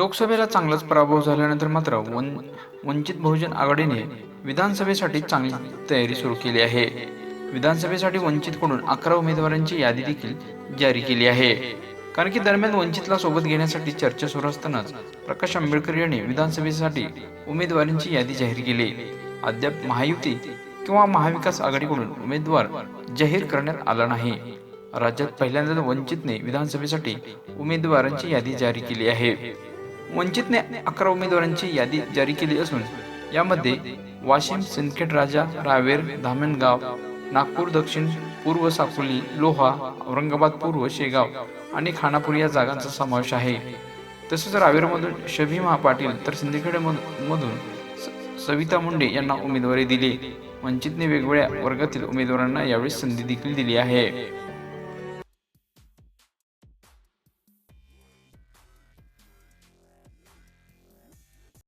लोकसभेला चांगलाच पराभव झाल्यानंतर मात्र वन वंचित बहुजन आघाडीने विधानसभेसाठी चांगली तयारी सुरू केली आहे. विधानसभेसाठी वंचितकडून अकरा उमेदवारांची यादी देखील जारी केली आहे. कारण की दरम्यान वंचितला सोबत घेण्यासाठी चर्चा सुरू असतानाच प्रकाश आंबेडकर यांनी विधानसभेसाठी उमेदवारांची यादी जाहीर केली. अद्याप महायुती किंवा महाविकास आघाडीकडून उमेदवार जाहीर करण्यात आला नाही. राज्यात पहिल्यांदा वंचितने विधानसभेसाठी उमेदवारांची यादी जारी केली आहे. वंचितने अकरा उमेदवारांची यादी जारी केली असून यामध्ये वाशिम सिंदखेड राजा रावेर धामणगाव नागपूर दक्षिण पूर्व साकोली लोहा औरंगाबाद पूर्व शेगाव आणि खानापूर या जागांचा समावेश आहे. तसेच रावेरमधून शभी पाटील तर सिंदखेड मधून सविता मुंडे यांना उमेदवारी दिली. वंचितने वेगवेगळ्या वर्गातील उमेदवारांना यावेळी संधी देखील दिली आहे.